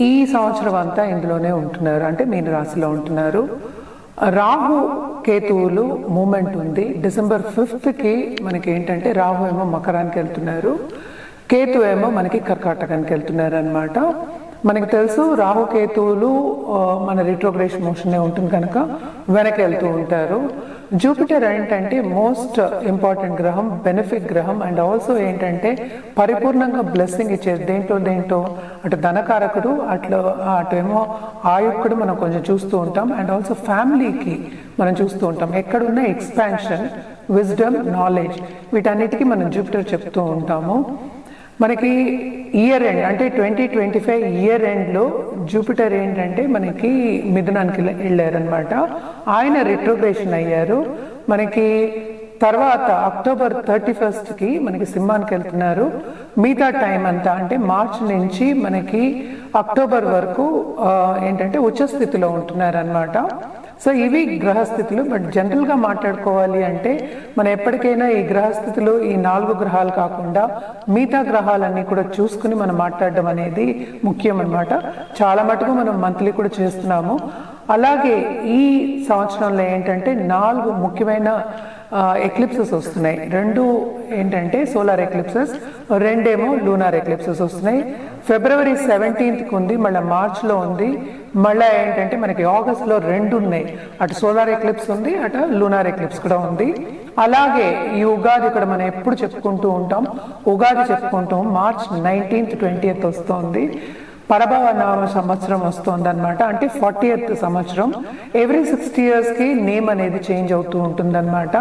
ఈ సంవత్సరం అంతా ఇందులోనే ఉంటున్నారు. అంటే మీన రాశిలో ఉంటున్నారు. రాహు కేతువులు మూమెంట్ ఉంది. డిసెంబర్ ఫిఫ్త్కి మనకి ఏంటంటే రాహు ఏమో మకరానికి వెళ్తున్నారు. కేతు ఏమో మనకి కర్కాటకానికి వెళ్తున్నారు అనమాట మనకి తెలుసు రాహుకేతువులు మన రిట్రోగ్రేషన్ మోషనే ఉంటుంది కనుక వెనక్కి వెళ్తూ ఉంటారు. జూపిటర్ ఏంటంటే మోస్ట్ ఇంపార్టెంట్ గ్రహం బెనిఫిట్ గ్రహం అండ్ ఆల్సో ఏంటంటే పరిపూర్ణంగా బ్లెస్సింగ్ ఇచ్చేది. దేంట్లో దేంట్లో? అటు ధనకారకుడు అట్లా అటు ఏమో ఆయుక్కుడు మనం కొంచెం చూస్తూ ఉంటాం అండ్ ఆల్సో ఫ్యామిలీకి మనం చూస్తూ ఉంటాం. ఎక్కడున్న ఎక్స్పాన్షన్ విజ్డమ్ నాలెడ్జ్ వీటన్నిటికీ మనం జూపిటర్ చెప్తూ ఉంటాము. మనకి ఇయర్ ఎండ్ అంటే ట్వంటీ ట్వంటీ ఫైవ్ ఇయర్ ఎండ్లో జూపిటర్ ఏంటంటే మనకి మిథునానికి వెళ్ళారనమాట ఆయన రిట్రోగ్రేషన్ అయ్యారు. మనకి తర్వాత అక్టోబర్ థర్టీ ఫస్ట్కి మనకి సింహానికి వెళ్తున్నారు. మిగతా టైం అంతా అంటే మార్చ్ నుంచి మనకి అక్టోబర్ వరకు ఏంటంటే ఉచ్చ స్థితిలో ఉంటున్నారు అనమాట సో ఇవి గ్రహస్థితులు బట్ జనరల్గా మాట్లాడుకోవాలి అంటే మనం ఎప్పటికైనా ఈ గ్రహస్థితులు ఈ నాలుగు గ్రహాలు కాకుండా మిగతా గ్రహాలన్నీ కూడా చూసుకుని మనం మాట్లాడడం అనేది ముఖ్యం అనమాట చాలా మటుకు మనం మంత్లీ కూడా చేస్తున్నాము. అలాగే ఈ సంవత్సరంలో ఏంటంటే నాలుగు ముఖ్యమైన ఎక్లిప్సెస్ వస్తున్నాయి. రెండు ఏంటంటే సోలార్ ఎక్లిప్సెస్ రెండేమో లూనార్ ఎక్లిప్సెస్ వస్తున్నాయి. ఫిబ్రవరి సెవెంటీన్త్కి ఉంది మళ్ళీ మార్చ్లో ఉంది. మళ్ళీ ఏంటంటే మనకి ఆగస్ట్లో రెండు ఉన్నాయి. అటు సోలార్ ఎక్లిప్స్ ఉంది అటు లూనార్ ఎక్లిప్స్ కూడా ఉంది. అలాగే ఈ ఉగాది ఇక్కడ మనం ఎప్పుడు చెప్పుకుంటూ ఉంటాం? ఉగాది చెప్పుకుంటాం మార్చ్ నైన్టీన్త్ ట్వంటీయత్ వస్తుంది. పరభవ నామ సంవత్సరం వస్తుంది అనమాట అంటే ఫార్టీ సంవత్సరం. ఎవ్రీ సిక్స్టీ ఇయర్స్కి నేమ్ అనేది చేంజ్ అవుతూ ఉంటుందన్నమాట.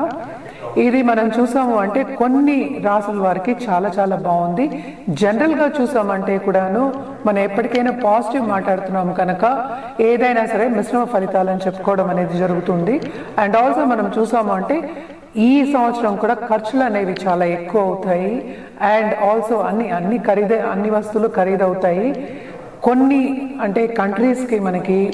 ఇది మనం చూసాము అంటే కొన్ని రాసుల వారికి చాలా చాలా బాగుంది. జనరల్గా చూసామంటే కూడాను మనం ఎప్పటికైనా పాజిటివ్ మాట్లాడుతున్నాము కనుక ఏదైనా సరే మిశ్రమ ఫలితాలని చెప్పుకోవడం అనేది జరుగుతుంది. అండ్ ఆల్సో మనం చూసాము అంటే ఈ సంవత్సరం కూడా ఖర్చులు అనేవి చాలా ఎక్కువ అవుతాయి. అండ్ ఆల్సో అన్ని అన్ని ఖరీదే అన్ని వస్తువులు ఖరీదవుతాయి. కొన్ని అంటే కంట్రీస్కి మనకి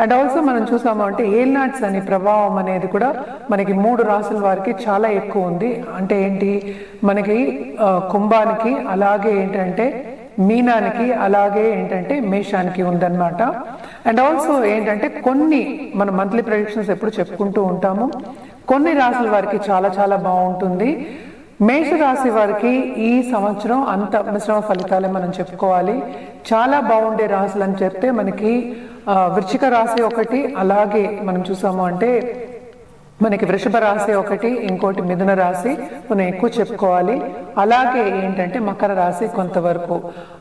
అండ్ ఆల్సో మనం చూసాము అంటే ఏల్నాట్స్ అనే ప్రభావం అనేది కూడా మనకి మూడు రాసుల వారికి చాలా ఎక్కువ ఉంది. అంటే ఏంటి? మనకి కుంభానికి అలాగే ఏంటంటే మీనానికి అలాగే ఏంటంటే మేషానికి ఉందన్నమాట. అండ్ ఆల్సో ఏంటంటే కొన్ని మన మంత్లీ ప్రొడిక్షన్స్ ఎప్పుడు చెప్పుకుంటూ ఉంటాము. కొన్ని రాసుల వారికి చాలా చాలా బాగుంటుంది. మేష రాశి వారికి ఈ సంవత్సరం అంత మిశ్రమ ఫలితాలే మనం చెప్పుకోవాలి. చాలా బాగుండే రాశులు అని చెప్తే మనకి వృచ్చిక రాశి ఒకటి అలాగే మనం చూసాము అంటే మనకి వృషభ రాశి ఒకటి ఇంకోటి మిథున రాశి మనం ఎక్కువ చెప్పుకోవాలి. అలాగే ఏంటంటే మకర రాశి కొంతవరకు.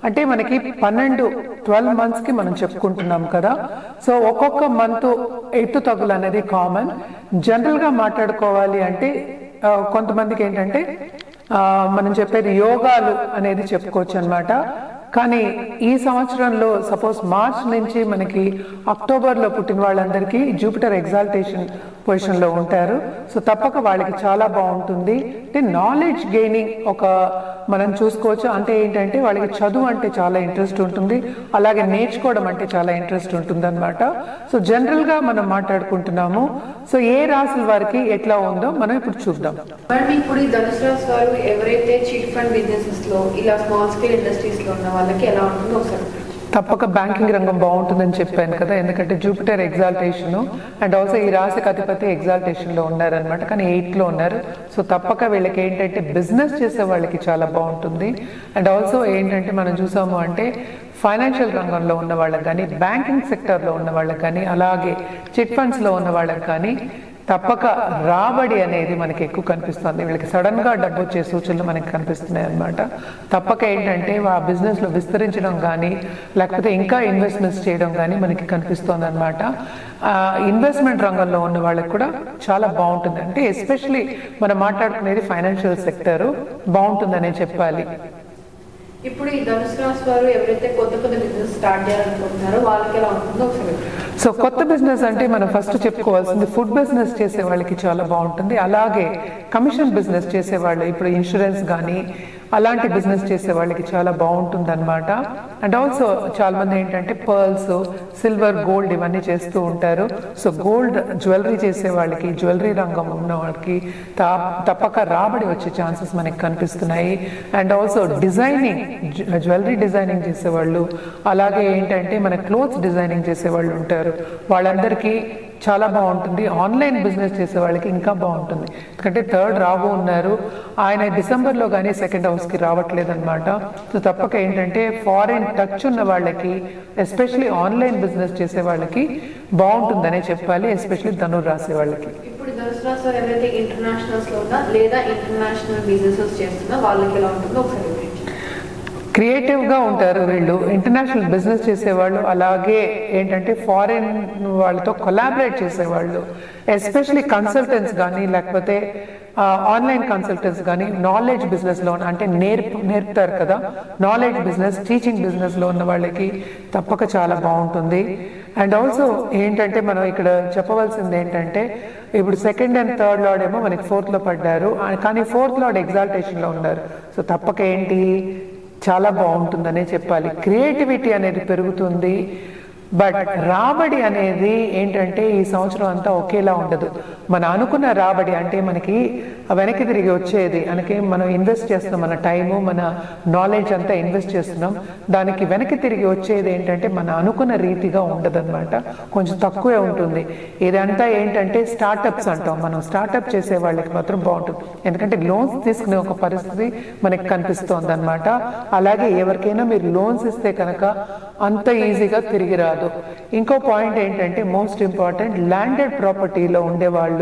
అంటే మనకి పన్నెండు ట్వెల్వ్ మంత్స్కి మనం చెప్పుకుంటున్నాం కదా. సో ఒక్కొక్క మంత్ ఎత్తు తగులు అనేది కామన్. జనరల్గా మాట్లాడుకోవాలి అంటే కొంతమందికి ఏంటంటే ఆ, మనం చెప్పేది యోగాలు అనేది చెప్పుకోవచ్చు అన్నమాట కానీ ఈ సంవత్సరంలో సపోజ్ మార్చ్ నుంచి మనకి అక్టోబర్లో పుట్టిన వాళ్ళందరికీ జూపిటర్ ఎగ్జాల్టేషన్ పొజిషన్లో ఉంటారు. సో తప్పక వాళ్ళకి చాలా బాగుంటుంది. అంటే నాలెడ్జ్ గెయినింగ్ ఒక మనం చూసుకోవచ్చు. అంటే ఏంటంటే వాళ్ళకి చదువు అంటే చాలా ఇంట్రెస్ట్ ఉంటుంది. అలాగే నేర్చుకోవడం అంటే చాలా ఇంట్రెస్ట్ ఉంటుంది అనమాట సో జనరల్గా మనం మాట్లాడుకుంటున్నాము. సో ఏ రాసుల వారికి ఎట్లా ఉందో మనం ఇప్పుడు చూద్దాం. మేడం ఇప్పుడు ఈ ధనుసు రాశి వారు ఎవరైతే చిట్ ఫండ్ బిజినెసెస్లో ఇలా స్మాల్ స్కేల్ ఇండస్ట్రీస్లో ఉన్న వాళ్ళకి ఎలా ఉంటుందో ఒకసారి తప్పక బ్యాంకింగ్ రంగం బాగుంటుందని చెప్పాను కదా ఎందుకంటే జూపిటర్ ఎగ్జాల్టేషన్ అండ్ ఆల్సో ఈ రాశికి అధిపతి ఎగ్జాల్టేషన్లో ఉన్నారనమాట కానీ ఎయిట్లో ఉన్నారు. సో తప్పక వీళ్ళకి ఏంటంటే బిజినెస్ చేసే వాళ్ళకి చాలా బాగుంటుంది. అండ్ ఆల్సో ఏంటంటే మనం చూసాము అంటే ఫైనాన్షియల్ రంగంలో ఉన్న వాళ్ళకి కానీ బ్యాంకింగ్ సెక్టర్లో ఉన్న వాళ్ళకి కానీ అలాగే చిట్ ఫండ్స్లో ఉన్న వాళ్ళకి కానీ తప్పక రాబడి అనేది మనకి ఎక్కువ కనిపిస్తుంది. వీళ్ళకి సడన్గా డబ్బు వచ్చే సూచనలు మనకి కనిపిస్తున్నాయి అన్నమాట. తప్పక ఏంటంటే ఆ బిజినెస్లో విస్తరించడం కానీ లేకపోతే ఇంకా ఇన్వెస్ట్మెంట్స్ చేయడం కానీ మనకి కనిపిస్తుంది అనమాట ఇన్వెస్ట్మెంట్ రంగంలో ఉన్న వాళ్ళకి కూడా చాలా బాగుంటుంది. అంటే ఎస్పెషలీ మనం మాట్లాడుకునేది ఫైనాన్షియల్ సెక్టర్ బాగుంటుందనే చెప్పాలి. ఇప్పుడు ఈ ధనుసు రాశి వారు ఎవరైతే కొత్త కొత్త స్టార్ట్ చేయాలనుకుంటున్నారో వాళ్ళకి ఎలా ఉంటుందో ఒకసారి. సో కొత్త బిజినెస్ అంటే మనం ఫస్ట్ చెప్పుకోవాల్సింది ఫుడ్ బిజినెస్ చేసే వాళ్ళకి చాలా బాగుంటుంది అలాగే కమిషన్ బిజినెస్ చేసే వాళ్ళు ఇప్పుడు ఇన్సూరెన్స్ కానీ అలాంటి బిజినెస్ చేసే వాళ్ళకి చాలా బాగుంటుంది అనమాట అండ్ ఆల్సో చాలా మంది ఏంటంటే పర్ల్స్ సిల్వర్ గోల్డ్ ఇవన్నీ చేస్తూ ఉంటారు. సో గోల్డ్ జ్యువెలరీ చేసే వాళ్ళకి జ్యువెలరీ రంగం ఉన్న వాళ్ళకి తప్పక రాబడి వచ్చే ఛాన్సెస్ మనకి కనిపిస్తున్నాయి. And also designing jewellery designing చేసేవాళ్ళు. అలాగే ఏంటంటే మన క్లోత్స్ డిజైనింగ్ చేసే వాళ్ళు ఉంటారు. వాళ్ళందరికీ చాలా బాగుంటుంది. ఆన్లైన్ బిజినెస్ చేసే వాళ్ళకి ఇంకా బాగుంటుంది. ఎందుకంటే థర్డ్ రాబో ఉన్నారు. ఆయన డిసెంబర్లో కానీ సెకండ్ హౌస్కి రావట్లేదన్నమాట. సో తప్పక ఏంటంటే ఫారిన్ టచ్ ఉన్న వాళ్ళకి ఎస్పెషలీ ఆన్లైన్ బిజినెస్ చేసే వాళ్ళకి బాగుంటుందనే చెప్పాలి ఎస్పెషలీ ధనుర్ రాసే వాళ్ళకి. ఇప్పుడు ధనుసు ఎవరైతే ఉన్నా లేదా ఇంటర్నేషనల్ బిజినెస్ చేస్తున్నా వాళ్ళకి ఎలా ఉంటుందో ఒకసారి క్రియేటివ్గా ఉంటారు వీళ్ళు. ఇంటర్నేషనల్ బిజినెస్ చేసేవాళ్ళు. అలాగే ఏంటంటే ఫారిన్ వాళ్ళతో కొలాబరేట్ చేసేవాళ్ళు. ఎస్పెషలీ కన్సల్టెంట్స్ కానీ లేకపోతే ఆన్లైన్ కన్సల్టెంట్స్ కానీ నాలెడ్జ్ బిజినెస్లో అంటే నేర్పు నేర్పుతారు కదా. నాలెడ్జ్ బిజినెస్ టీచింగ్ బిజినెస్లో ఉన్న వాళ్ళకి తప్పక చాలా బాగుంటుంది. అండ్ ఆల్సో ఏంటంటే మనం ఇక్కడ చెప్పవలసింది ఏంటంటే ఇప్పుడు సెకండ్ అండ్ థర్డ్ లార్డ్ ఏమో మనకి ఫోర్త్లో పడ్డారు. కానీ ఫోర్త్ లార్డ్ ఎగ్జాల్టేషన్లో ఉన్నారు. సో తప్పక ఏంటి? చాలా బాగుంటుందనే చెప్పాలి. క్రియేటివిటీ అనేది పెరుగుతుంది. బట్ రాబడి అనేది ఏంటంటే ఈ సంవత్సరం అంతా ఒకేలా ఉండదు. మన అనుకున్న రాబడి అంటే మనకి వెనక్కి తిరిగి వచ్చేది. మనకి మనం ఇన్వెస్ట్ చేస్తున్నాం. మన టైము మన నాలెడ్జ్ అంతా ఇన్వెస్ట్ చేస్తున్నాం. దానికి వెనక్కి తిరిగి వచ్చేది ఏంటంటే మన అనుకున్న రీతిగా ఉండదన్నమాట. కొంచెం తక్కువే ఉంటుంది. ఇదంతా ఏంటంటే స్టార్టప్స్ అంటాం. మనం స్టార్టప్ చేసే వాళ్ళకి మాత్రం బాగుంటుంది. ఎందుకంటే లోన్స్ తీసుకునే ఒక పరిస్థితి మనకి కనిపిస్తోంది అనమాట అలాగే ఎవరికైనా మీరు లోన్స్ ఇస్తే కనుక అంత ఈజీగా తిరిగి రాదు. ఇంకో పాయింట్ ఏంటంటే మోస్ట్ ఇంపార్టెంట్ ల్యాండెడ్ ప్రాపర్టీలో ఉండేవాళ్ళు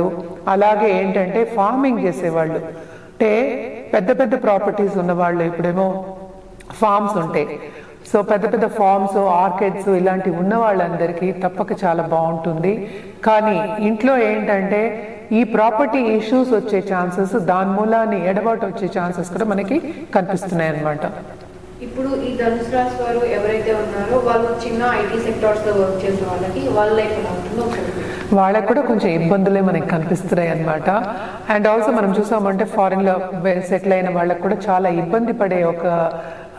అలాగే ఏంటంటే ఫార్మింగ్ చేసేవాళ్ళు. అంటే పెద్ద పెద్ద ప్రాపర్టీస్ ఉన్నవాళ్ళు ఇప్పుడేమో ఫార్మ్స్ ఉంటాయి. సో పెద్ద పెద్ద ఫార్మ్స్ ఆర్కిడ్స్ ఇలాంటివి ఉన్న వాళ్ళందరికీ తప్పక చాలా బాగుంటుంది. కానీ ఇంట్లో ఏంటంటే ఈ ప్రాపర్టీ ఇష్యూస్ వచ్చే ఛాన్సెస్ దాని మూలాన్ని ఎడబాటు వచ్చే ఛాన్సెస్ కూడా మనకి కనిపిస్తున్నాయి అన్నమాట ఇప్పుడు ఈ ధనుసు రాశి వారు ఎవరైతే ఉన్నారో వాళ్ళు చిన్న ఐటీ సెక్టార్స్లో వర్క్ చేసే వాళ్ళకి వాళ్ళ లైఫ్ ఎలా ఉంటుందో వాళ్ళకు కూడా కొంచెం ఇబ్బందులే మనకి కనిపిస్తున్నాయి అన్నమాట. అండ్ ఆల్సో మనం చూసామంటే ఫారిన్లో సెటిల్ అయిన వాళ్ళకు కూడా చాలా ఇబ్బంది పడే ఒక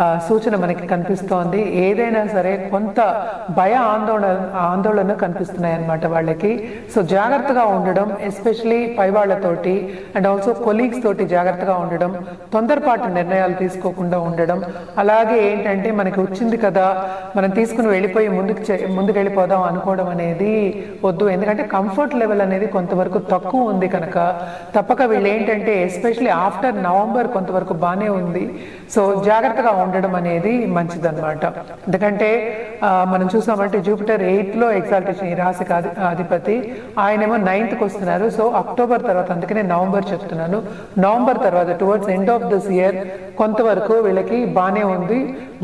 సూచన మనకి కనిపిస్తోంది. ఏదైనా సరే కొంత భయ ఆందోళన ఆందోళన కనిపిస్తున్నాయి అన్నమాట వాళ్ళకి. సో జాగ్రత్తగా ఉండడం ఎస్పెషలీ పై వాళ్ళతోటి అండ్ ఆల్సో కొలీగ్స్ తోటి జాగ్రత్తగా ఉండడం తొందరపాటు నిర్ణయాలు తీసుకోకుండా ఉండడం. అలాగే ఏంటంటే మనకి వచ్చింది కదా మనం తీసుకుని వెళ్ళిపోయి ముందుకు చే- ముందుకు వెళ్ళిపోదాం అనుకోవడం అనేది వద్దు. ఎందుకంటే కంఫర్ట్ లెవెల్ అనేది కొంతవరకు తక్కువ ఉంది కనుక. తప్పక వీళ్ళు ఏంటంటే ఎస్పెషలీ ఆఫ్టర్ నవంబర్ కొంతవరకు బాగానే ఉంది. సో జాగ్రత్తగా ఉండడం అనేది మంచిదన్నమాట. ఎందుకంటే మనం చూసామంటే జూపిటర్ ఎయిత్లో ఎగ్జాల్టేషన్ ఈ రాశికి అధిపతి. ఆయనేమో నైన్త్కి వస్తున్నారు. సో అక్టోబర్ తర్వాత అందుకనే నవంబర్ చెప్తున్నాను. నవంబర్ తర్వాత towards end of this year కొంతవరకు వీళ్ళకి బాగానే ఉంది.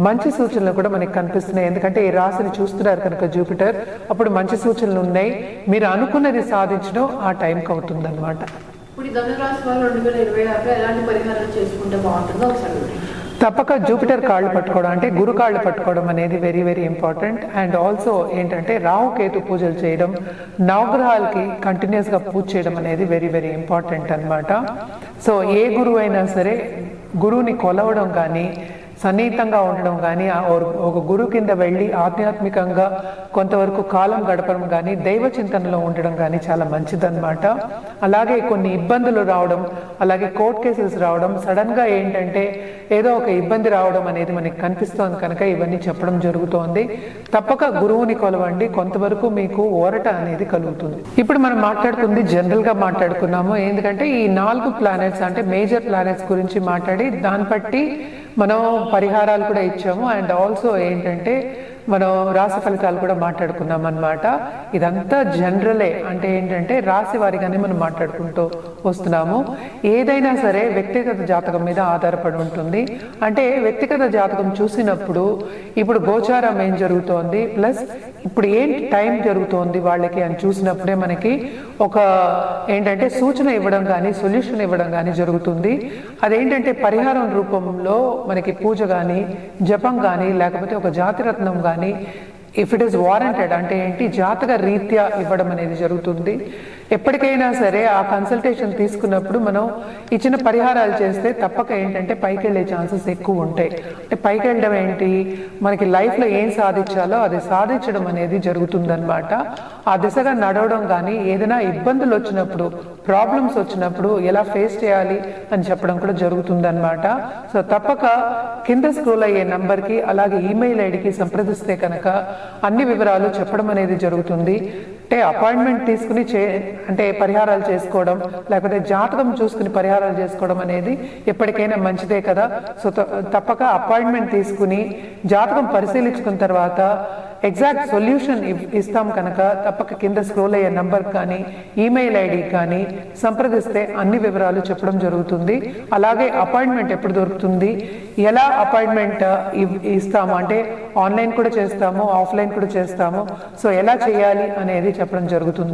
మంచి సూచనలు కూడా మనకి కనిపిస్తున్నాయి. ఎందుకంటే ఈ రాశిని చూస్తున్నారు కనుక జూపిటర్ అప్పుడు మంచి సూచనలు ఉన్నాయి. మీరు అనుకున్నది సాధించడం ఆ టైంకి అవుతుంది ఇప్పుడు ఈ వారు రెండు వేల ఇరవై ఆరులో ఎలాంటి పరిహారాలు చేసుకుంటే బాగుంటుందో ఒకసారి తప్పక జూపిటర్ కాళ్ళు పట్టుకోవడం అంటే గురు కాళ్ళు పట్టుకోవడం అనేది very very important and also ఏంటంటే రాహు కేతు పూజలు చేయడం నవగ్రహాలకి కంటిన్యూస్గా పూజ చేయడం అనేది వెరీ వెరీ ఇంపార్టెంట్ అన్నమాట. సో ఏ గురువు అయినా సరే గురువుని కొలవడం కానీ సన్నిహితంగా ఉండడం కానీ ఒక- గురువు కింద వెళ్ళి ఆధ్యాత్మికంగా కొంతవరకు కాలం గడపడం కానీ దైవ చింతనలో ఉండడం కానీ చాలా మంచిదన్నమాట. అలాగే కొన్ని ఇబ్బందులు రావడం అలాగే కోర్ట్ కేసెస్ రావడం సడన్గా ఏంటంటే ఏదో ఒక ఇబ్బంది రావడం అనేది మనకి కనిపిస్తోంది కనుక ఇవన్నీ చెప్పడం జరుగుతోంది. తప్పక గురువుని కొలవండి కొంతవరకు మీకు ఓరట అనేది కలుగుతుంది. ఇప్పుడు మనం మాట్లాడుతుంది జనరల్గా మాట్లాడుకున్నాము. ఎందుకంటే ఈ నాలుగు ప్లానెట్స్ అంటే మేజర్ ప్లానెట్స్ గురించి మాట్లాడి దాన్ని బట్టి మనం పరిహారాలు కూడా ఇచ్చాము. అండ్ ఆల్సో ఏంటంటే మనం రాశి ఫలితాలు కూడా మాట్లాడుకున్నాం అన్నమాట ఇదంతా జనరలే అంటే ఏంటంటే రాశి వారిగానే మనం మాట్లాడుకుంటూ వస్తున్నాము. ఏదైనా సరే వ్యక్తిగత జాతకం మీద ఆధారపడి ఉంటుంది. అంటే వ్యక్తిగత జాతకం చూసినప్పుడు ఇప్పుడు గోచారం ఏం జరుగుతోంది? ప్లస్ ఇప్పుడు ఏంటి టైం జరుగుతోంది వాళ్ళకి అని చూసినప్పుడే మనకి ఒక ఏంటంటే సూచన ఇవ్వడం కానీ సొల్యూషన్ ఇవ్వడం కానీ జరుగుతుంది. అదేంటంటే పరిహారం రూపంలో మనకి పూజ కానీ జపం కానీ లేకపోతే ఒక జాతిరత్నం కానీ ఇఫ్ ఇట్ ఈస్ వారంటెడ్ అంటే ఏంటి? జాతక రీత్యా ఇవ్వడం అనేది జరుగుతుంది. ఎప్పటికైనా సరే ఆ కన్సల్టేషన్ తీసుకున్నప్పుడు మనం ఇచ్చిన పరిహారాలు చేస్తే తప్పక ఏంటంటే పైకి వెళ్ళే ఛాన్సెస్ ఎక్కువ ఉంటాయి. అంటే పైకి వెళ్ళడం ఏంటి? మనకి లైఫ్లో ఏం సాధించాలో అది సాధించడం అనేది జరుగుతుందన్నమాట. ఆ దిశగా నడవడం కానీ ఏదైనా ఇబ్బందులు వచ్చినప్పుడు ప్రాబ్లమ్స్ వచ్చినప్పుడు ఎలా ఫేస్ చేయాలి అని చెప్పడం కూడా జరుగుతుందన్నమాట. సో తప్పక కింద స్క్రోల్ అయ్యే నంబర్కి అలాగే ఈమెయిల్ ఐడికి సంప్రదిస్తే కనుక అన్ని వివరాలు చెప్పడం అనేది జరుగుతుంది. అంటే అపాయింట్మెంట్ తీసుకుని చే అంటే పరిహారాలు చేసుకోవడం లేకపోతే జాతకం చూసుకుని పరిహారాలు చేసుకోవడం అనేది ఎప్పటికైనా మంచిదే కదా. సో త- తప్పక అపాయింట్మెంట్ తీసుకుని జాతకం పరిశీలించుకున్న తర్వాత ఎగ్జాక్ట్ సొల్యూషన్ ఇస్తాం కనుక తప్పక కింద స్క్రోల్ అయ్యే నంబర్ కానీ ఈమెయిల్ ఐడి కానీ సంప్రదిస్తే అన్ని వివరాలు చెప్పడం జరుగుతుంది అలాగే అపాయింట్మెంట్ ఎప్పుడు దొరుకుతుంది ఎలా అపాయింట్మెంట్ ఇస్తాము అంటే ఆన్లైన్ కూడా చేస్తాము ఆఫ్లైన్ కూడా చేస్తాము సో ఎలా చేయాలి అనేది చెప్పడం జరుగుతుంది